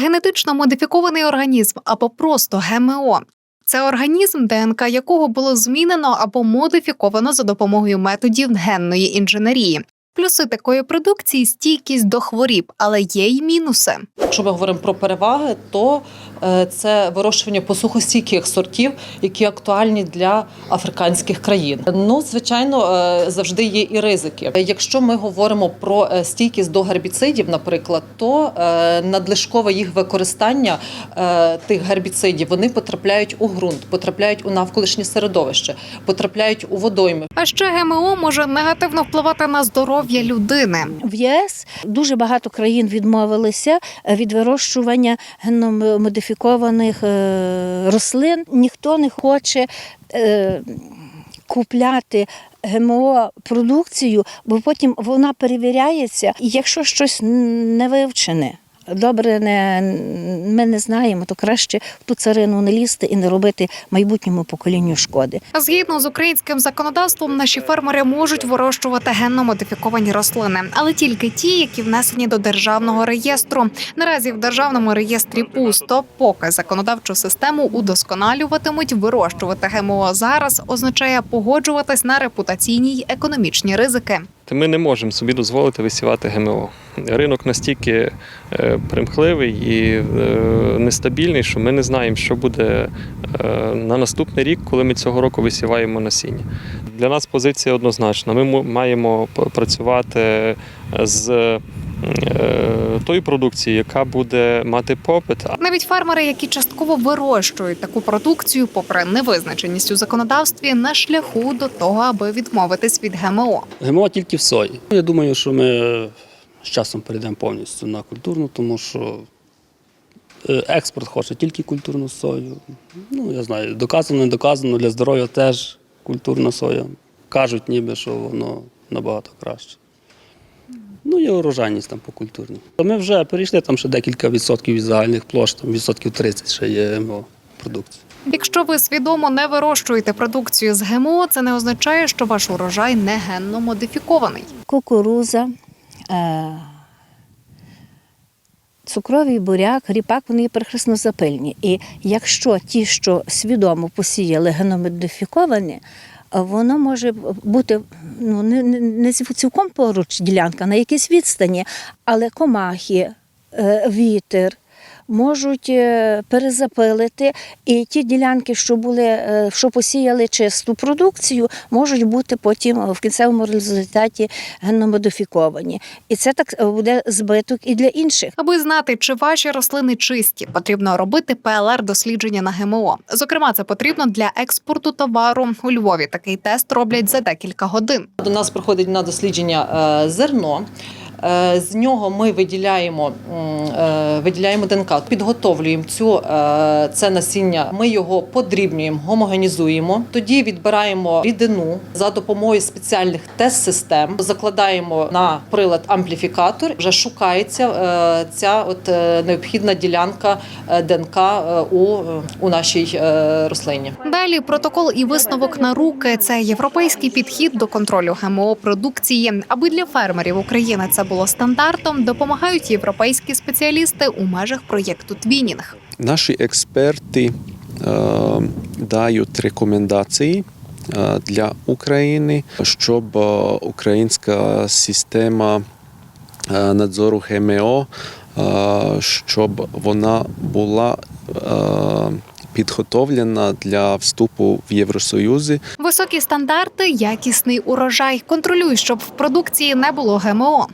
Генетично модифікований організм або просто ГМО. Це організм, ДНК якого було змінено або модифіковано за допомогою методів генної інженерії. Плюси такої продукції стійкість до хворіб, але є й мінуси. Якщо ми говоримо про переваги, то е, це вирощування посухостійких сортів, які актуальні для африканських країн. Ну, звичайно, е, завжди є і ризики. Якщо ми говоримо про е, стійкість до гербіцидів, наприклад, то надлишкове їх використання тих гербіцидів вони потрапляють у ґрунт, потрапляють у навколишнє середовище, потрапляють у водойми. А ще ГМО може негативно впливати на здоров'я людини. В ЄС дуже багато країн відмовилися від вирощування генномодифікованих е, рослин. Ніхто не хоче е, купляти ГМО продукцію, бо потім вона перевіряється, і якщо щось не вивчене. Добре, не, ми не знаємо, то краще в ту царину не лізти і не робити майбутньому поколінню шкоди. А Згідно з українським законодавством, наші фермери можуть вирощувати генно модифіковані рослини, але тільки ті, які внесені до державного реєстру. Наразі в державному реєстрі пусто. Поки законодавчу систему удосконалюватимуть, вирощувати ГМО зараз означає погоджуватись на репутаційні й економічні ризики. Ми не можемо собі дозволити висівати ГМО. Ринок настільки е, примхливий і е, нестабільний, що ми не знаємо, що буде е, на наступний рік, коли ми цього року висіваємо насіння. Для нас позиція однозначна. Ми маємо працювати з е, тою продукцією, яка буде мати попит, Навіть фермери, які частково вирощують таку продукцію, попри невизначеність у законодавстві, на шляху до того, аби відмовитись від ГМО. ГМО тільки в сої. Я думаю, що ми з часом перейдемо повністю на культурну, тому що е, експорт хоче тільки культурну сою. Ну, я знаю, доказано, не доказано, для здоров'я теж культурна соя. Кажуть, ніби, що воно набагато краще. Ну, є урожайність там по культурній. Ми вже перейшли там ще декілька відсотків від загальних площ, там відсотків 30 ще є ГМО продукції. Якщо ви свідомо не вирощуєте продукцію з ГМО, це не означає, що ваш урожай не генно модифікований. кукуруза, е, цукровий буряк, ріпак, вони є перехреснозапильні. І якщо ті, що свідомо посіяли геномодифіковані, воно може бути ну, не, не, цілком поруч ділянка, на якійсь відстані, але комахи, е, вітер. Можуть е, перезапилити, і ті ділянки, що були, е, що посіяли чисту продукцію, можуть бути потім в кінцевому результаті генномодифіковані. І це так е, буде збиток і для інших. Аби знати, чи ваші рослини чисті, потрібно робити ПЛР дослідження на ГМО. Зокрема, це потрібно для експорту товару у Львові. Такий тест роблять за декілька годин. До нас приходить на дослідження зерно. Е, З нього ми виділяємо, е, виділяємо ДНК, підготовлюємо цю, е, це насіння, ми його подрібнюємо, гомогенізуємо. Тоді відбираємо рідину за допомогою спеціальних тест-систем, закладаємо на прилад ампліфікатор. Вже шукається ця от необхідна ділянка ДНК у, у нашій рослині. Далі протокол і висновок на руки це європейський підхід до контролю ГМО продукції. Аби для фермерів України це було стандартом, допомагають європейські спеціалісти у межах проєкту Твінінг. Наші експерти е, дають рекомендації е, для України, щоб е, українська система е, надзору ГМО, е, щоб вона була е, підготовлена для вступу в Євросоюз. Високі стандарти, якісний урожай. Контролюй, щоб в продукції не було ГМО.